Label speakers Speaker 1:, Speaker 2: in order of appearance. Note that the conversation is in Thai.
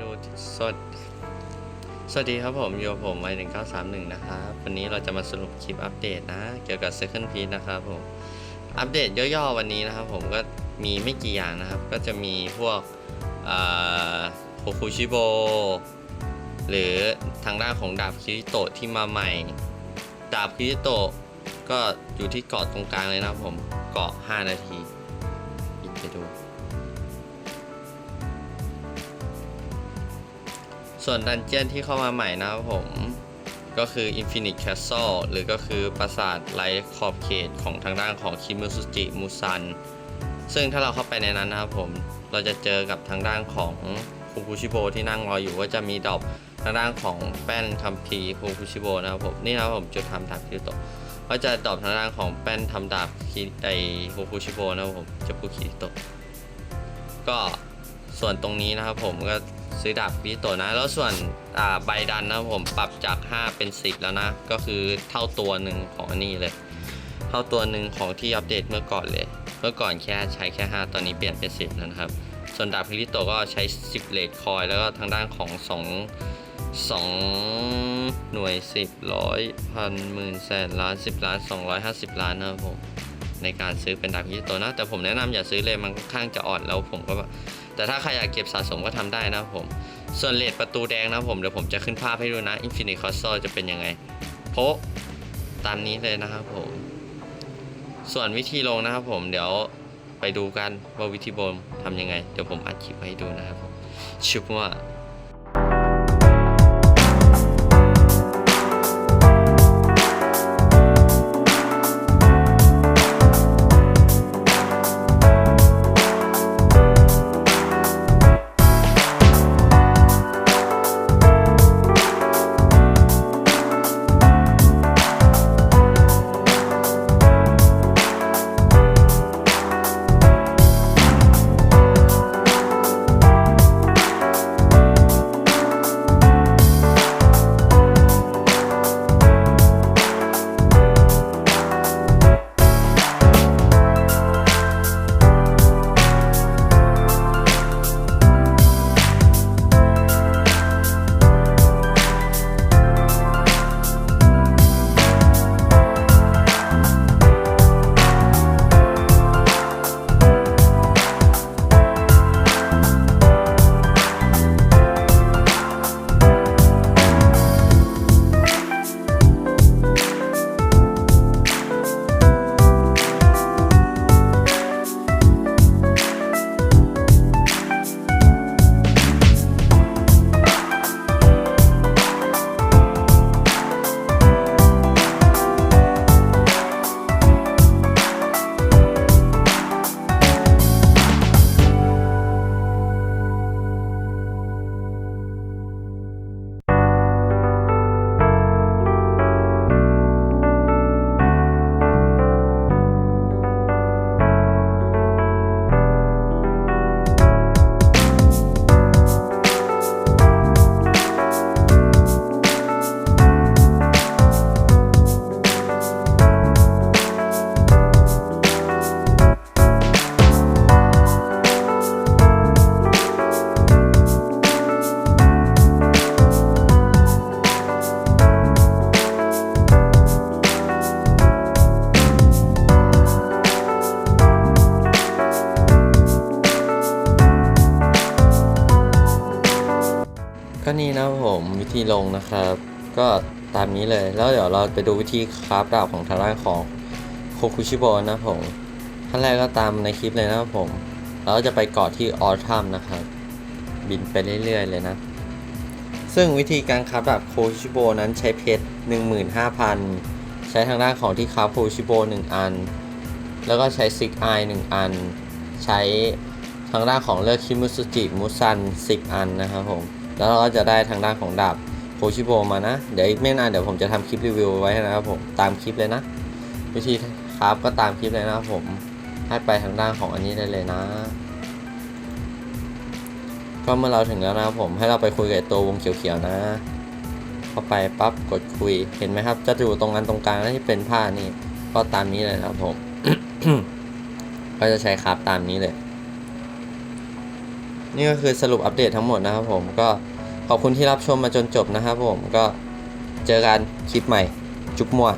Speaker 1: ดูสด สวัสดีครับผมอยู่กับผมไว้หนึ่งเก้าสามหนึ่งนะครับ วันนี้เราจะมาสรุปคลิปอัปเดตนะ เกี่ยวกับ Second Piece นะครับผม อัปเดตย่อๆวันนี้นะครับผมก็มีไม่กี่อย่างนะครับ ก็จะมีพวกโคคุชิโบ หรือทางด้านของดาบคิริโตะที่มาใหม่ ดาบคิริโตะก็อยู่ที่เกาะตรงกลางเลยนะครับผม เกาะ 5 นาทีไปดู ส่วนดันเจียนที่เข้ามาใหม่นะครับผมก็คือ Infinite Castle หรือก็คือปราสาทไร้ขอบเขตของทางด้านของคิมุสุจิมุซัน ซึ่งถ้าเราเข้าไปในนั้นนะครับผม เราจะเจอกับทางด้านของฟูคุชิโบที่นั่งรออยู่ก็จะมีดอกทางด้านของแป้นคัมภีร์ฟูคุชิโบนะครับผม นี่นะครับผมจุดทำดาบคิริโตะก็จะดอกทางด้านของแป้นทำดาบไอฟูคุชิโบนะครับผมจะปุคิริโตะก็ ส่วนตรงนี้นะครับผมก็ซื้อดาบพิโตนะ แล้วส่วนใบดันนะครับผมปรับจาก 5 เป็น 10 แล้วนะ ก็คือเท่าตัวหนึ่งของนนี้เลย เท่าตัวหนึ่งของที่อัปเดตเมื่อก่อนเลย เมื่อก่อนแค่ใช้แค่ 5 ตอนนี้เปลี่ยนเป็น 10 แล้วนะครับ ส่วนดาบพิริโตก็ใช้ 10 เลดคอย แล้วก็ทางด้านของ 2 2หน่วย 10ร้อยพันหมื่นแสนล้าน 10 ล้าน 250 ล้านนะครับผมในการซื้อเป็นดาบพิโตนะ แต่ผมแนะนำอย่าซื้อเลยมันค่อนข้างจะอ่อนแล้วผมก็ แต่ถ้าใครอยากเก็บสะสมก็ทำได้นะครับผม ส่วนเลดประตูแดงนะครับผมเดี๋ยวผมจะขึ้นภาพให้ดูนะ Infinite Castle จะเป็นยังไงโพะตามนี้เลยนะครับผม ส่วนวิธีลงนะครับผมเดี๋ยวไปดูกันว่าวิธีบนทำยังไง เดี๋ยวผมอัดคลิปให้ดูนะครับผมชุบว่า ก็นี่นะผมวิธีลงนะครับ ก็ตามนี้เลยแล้วเดี๋ยวเราไปดูวิธีคราฟดาบของทางด้านของโคคุชิโบนะผมขั้นแรกก็ตามในคลิปเลยนะครับผมเราก็จะไปเกาะที่ออทัมนะครับ บินไปเรื่อยๆเลยนะ ซึ่งวิธีการคราฟดาบโคคุชิโบนั้นใช้เพชร15,000 ใช้ทางด้านของที่คราฟโคคุชิโบ1อัน แล้วก็ใช้ซิกไอหนึ่งอัน ใช้ทางด้านของเลือกคิมุสุจิมุซัน 10 อันนะครับผม แล้วเราก็จะได้ทางด้านของดาบโคชิโบมานะ เดี๋ยวอีกไม่นานเดี๋ยวผมจะทำคลิปรีวิวไว้นะครับผมตามคลิปเลยนะ วิธีคราฟก็ตามคลิปเลยนะครับผมให้ไปทางด้านของอันนี้ได้เลยนะ ก็เมื่อเราถึงแล้วนะครับผมให้เราไปคุยกับตัววงเขียวๆนะเข้าไปปั๊บกดคุยเห็นไหมครับ จะอยู่ตรงนั้นตรงกลางที่เป็นผ้านี่ก็ตามนี้เลยนะครับผมก็จะใช้คราฟตามนี้เลย นี่ก็คือสรุปอัปเดตทั้งหมดนะครับผมก็ขอบคุณที่รับชมมาจนจบนะครับผมก็เจอกันคลิปใหม่จุ๊บมัว